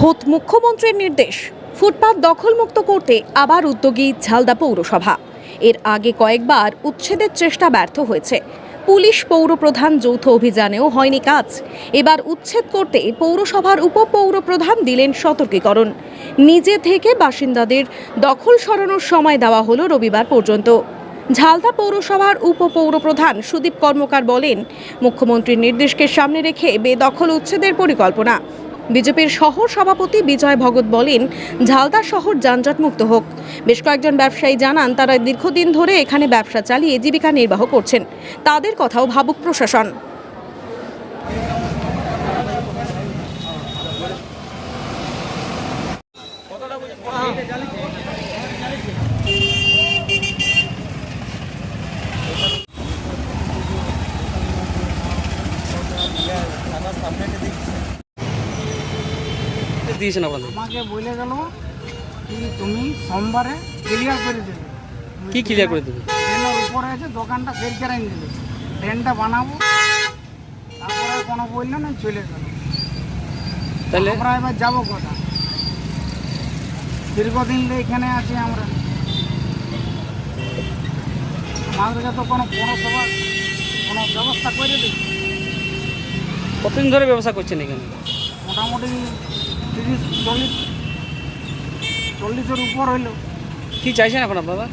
খোদ মুখ্যমন্ত্রীর নির্দেশ। ফুটপাত দখলমুক্ত করতে আবার উদ্যোগী ঝালদা পৌরসভা। এর আগে কয়েকবার উচ্ছেদের চেষ্টা ব্যর্থ হয়েছে। পুলিশ পৌরপ্রধান যৌথ অভিযানেও হয়নি কাজ। এবার উচ্ছেদ করতে পৌরসভার উপপৌরপ্রধান দিলেন সতর্কীকরণ। নিজে থেকে বাসিন্দাদের দখল সরানোর সময় দেওয়া হলো রবিবার পর্যন্ত। ঝালদা পৌরসভার উপপৌরপ্রধান সুদীপ কর্মকার বলেন, মুখ্যমন্ত্রীর নির্দেশকে সামনে রেখে বেদখল উচ্ছেদের পরিকল্পনা। বিজেপির শহর সভাপতি বিজয় ভগত বলেন, ঝালদা শহর যানজটমুক্ত হোক। বেশ কয়েকজন ব্যবসায়ী জানান, তারা দীর্ঘদিন ধরে এখানে ব্যবসা চালিয়ে জীবিকা নির্বাহ করছেন। তাদের কথাও ভাবুক প্রশাসন। দিয়েছেন আপনাদের? আমাকে বলে গেল কি তুমি সোমবারে ক্লিয়ার করে দেবে। কি ক্লিয়ার করে দেবে? ট্রেনের উপরে আছে দোকানটা বের করে দেবে। ট্রেনটা বানাবো তারপরে কোনো বলল না চলে গেল। তাহলে? আমরা এবার যাব কোথা দীর্ঘদিন ধরে এখানে আছি আমরা। আমাদেরকে তো কোনো পৌরসভা কোনো ব্যবস্থা করে দেবে কতদিন ধরে ব্যবসা করছেন এখানে? মোটামুটি তিরিশ চল্লিশ চল্লিশের উপর হইল। কি চাইছেন এখন আপনারা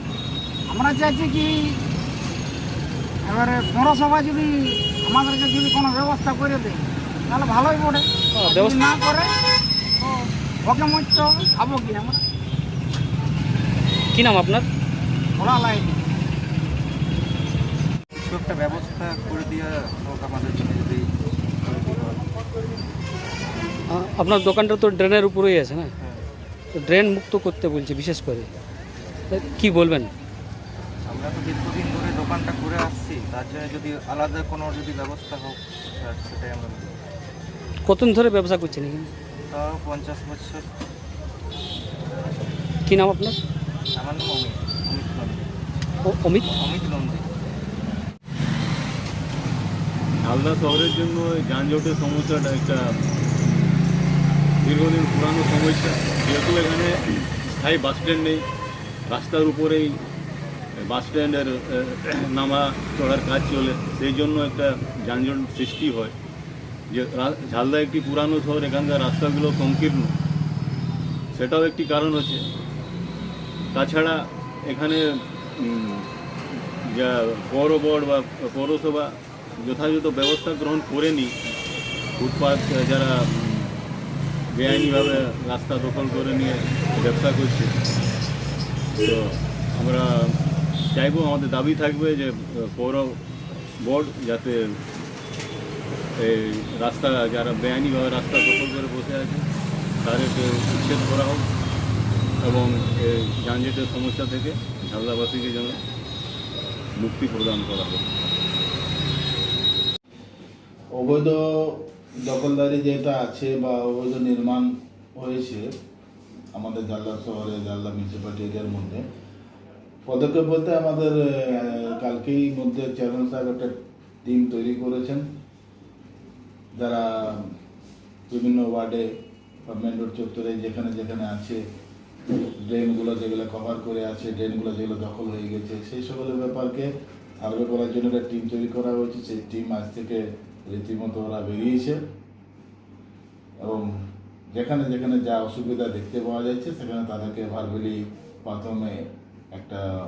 আমরা চাইছি কি এবারে পৌরসভা যদি আমাদেরকে যদি কোনো ব্যবস্থা করে দেয় তাহলে ভালোই পড়ে। ব্যবস্থা- না করে তো ওকে মরতে হবে খাব কি আমরা? কি নাম আপনার? ওরা লাগে কিছু একটা ব্যবস্থা করে দেওয়া হোক আমাদের জন্য যদি করে দেওয়া হয়। আ- আপনার দোকানটা তো ড্রেনের উপরেই আছে না? হ্যাঁ। তো ড্রেন মুক্ত করতে বলছে বিশেষ করে। কি বলবেন? আমরা তো দীর্ঘদিন ধরে দোকানটা করে আসছি তার জন্য যদি আলাদা কোনো যদি ব্যবস্থা হোক সেটাই আমরা। কতদিন ধরে ব্যবসা করছেন এখানে? তাও পঞ্চাশ বছর। কি নাম আপনার? আমার নাম অমিত অমিত নন্দী। অমিত? অমিত নন্দী। হালদা শহরের জন্য যানজটের সমস্যাটা একটা দীর্ঘদিন পুরানো সমস্যা যেহেতু এখানে স্থায়ী বাস স্ট্যান্ড নেই, রাস্তার উপরেই বাস স্ট্যান্ডের নামা চড়ার কাজ চলে, সেই জন্য একটা যানজট সৃষ্টি হয়। যে ঝালদা একটি পুরানো শহর, এখানকার রাস্তাগুলো সংকীর্ণ। সেটাও একটি কারণ হচ্ছে। তাছাড়া এখানে যা পৌর বোর্ড বা পৌরসভা যথাযথ ব্যবস্থা গ্রহণ করেনি, ফুটপাত, যারা বেআইনিভাবে রাস্তা দখল করে নিয়ে ব্যবসা করছে। তো আমরা চাইব, আমাদের দাবি থাকবে যে, পৌর বোর্ড যাতে এই রাস্তা, যারা বেআইনিভাবে রাস্তা দখল করে বসে আছে, তাদেরকে উচ্ছেদ করা হোক এবং এই যানজটের সমস্যা থেকে ঝালদাবাসীকে যেন মুক্তি প্রদান করা হোক। অবৈধ দখলদারি যেটা আছে বা অবৈধ নির্মাণ হয়েছে আমাদের জাল্লা শহরে জাল্লা মিউনিসিপ্যালিটি এরিয়ার মধ্যে, পদক্ষেপ বলতে আমাদের কালকেই মধ্যে চেয়ারম্যান সাহেব একটা টিম তৈরি করেছেন। যারা বিভিন্ন ওয়ার্ডে বা মেন রোড চত্বরে, যেখানে যেখানে আছে ড্রেনগুলো যেগুলো কভার করে আছে ড্রেনগুলো যেগুলো দখল হয়ে গেছে, সেই সকলের ব্যাপারকে সার্ভে করার জন্য একটা টিম তৈরি করা হয়েছে। সেই টিম আজ থেকে রীতিমতো ওরা বেরিয়েছে। এবং যেখানে যেখানে যা অসুবিধা দেখতে পাওয়া যাচ্ছে, সেখানে তাদেরকে ভার্বেলি প্রথমে একটা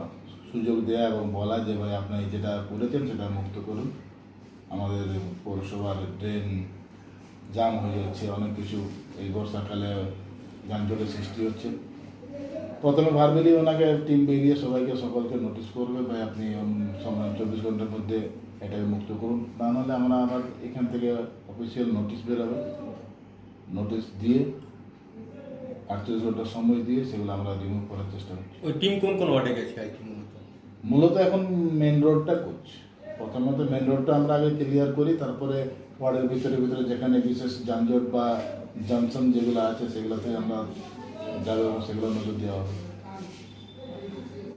সুযোগ দেওয়া এবং বলা যে, ভাই, আপনি যেটা করেছেন সেটা মুক্ত করুন। আমাদের পৌরসভার ড্রেন জাম হয়ে যাচ্ছে, অনেক কিছু এই বর্ষাকালে যানজটের সৃষ্টি হচ্ছে। প্রথমে ভার্বেলি ওনাকে টিম বেরিয়ে সবাইকে সকলকে নোটিশ করবে ভাই আপনি সময় চব্বিশ ঘণ্টার মধ্যে এটাকে মুক্ত করুন। না নাহলে আমরা আবার এখান থেকে অফিসিয়াল নোটিশ বেরোবে। নোটিশ দিয়ে আটচল্লিশ ঘণ্টার সময় দিয়ে সেগুলো আমরা রিমুভ করার চেষ্টা করছি। ওই টিম কোন কোন ওয়ার্ডে গেছে আর কি মূলত? মূলত এখন মেন রোডটা করছি প্রথমত মেন রোডটা আমরা আগে ক্লিয়ার করি তারপরে ওয়ার্ডের ভিতরে ভিতরে যেখানে বিশেষ যানজট বা জংশন যেগুলো আছে সেগুলোতে আমরা যাবে এবং সেগুলো নজর দেওয়া হবে